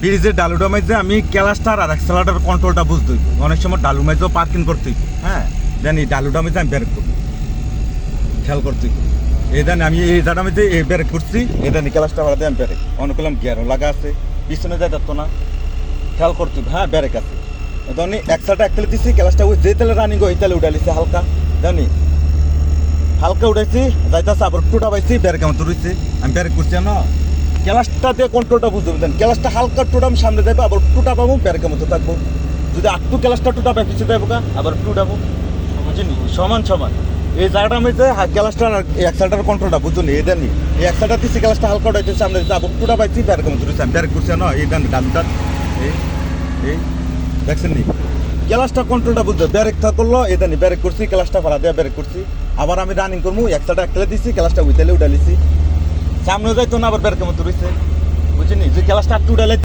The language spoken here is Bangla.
ব্রিজের ডালুডা মাইজে আমি ক্যালাস্টার আর অ্যাক্সেলারেটর কন্ট্রোলটা বুঝতে। অনেক সময় ডালু মাইজেও পার্কিং করতে। হ্যাঁ জানি ডালুডা মাইজে আমি ব্রেক করব খেয়াল করতে। এই জানি আমি এই জায়গা মাইজে এই ব্রেক করছি, এই জানি ক্যালাস্টার বাড়াতে আমি ব্রেক অনেক করলাম গিয়ারও লাগা আছে, পিছনে যাই যাতো না খেয়াল করতে। হ্যাঁ ব্রেক আছে ধরনি একসালটা এক তেলে দিছি ক্যালাসটা ওই যে তেলে রানিং ওই তেলে উঠালিছে হালকা জানি হালকা উঠাইছি, যাইতাছে আবার টুটা পাইছি ব্যারেক মতো রয়েছে আমি ব্যারেক করছি না ক্যালাসটা দিয়ে কন্ট্রোলটা বুঝতে দেন ক্যালাসটা হালকা টুটা আমি সামনে যাইবো আবার টুটা পাবো ব্যারেকের মতো থাকব। যদি আটটু ক্যালাসটা টুটা পাই পিছিয়ে যাব গা, আবার টুটাবো বুঝিনি সমান সমান এই জায়গাটা আমি যে ক্যালাসটার এই একসালটার কন্ট্রোলটা বুঝুনি এই দেননি এই একসালটা দিচ্ছি ক্যালাসটা হালকা উঠাইছে সামনে যাইতে আবার টুটা পাইছি ব্যারেকের মতো রয়েছে আমি ব্যারেক করছি না এই দেন ডালটা এই এই দেখছেন নি? ক্লাসটা কন্ট্রোলটা বুঝতে ব্যারেক থাকল এটা নি ব্যারেক করছি ক্লাসটা ভাড়া দিয়ে ব্যারেক করছি। আবার আমি রানিং করব একসাথে একলে দিছি ক্লাসটা উইতালে উঠালিছি সামনে যাইতো না আবার বেরকে মতো রয়েছে বুঝিনি যে ক্লাসটা একটু উঠালে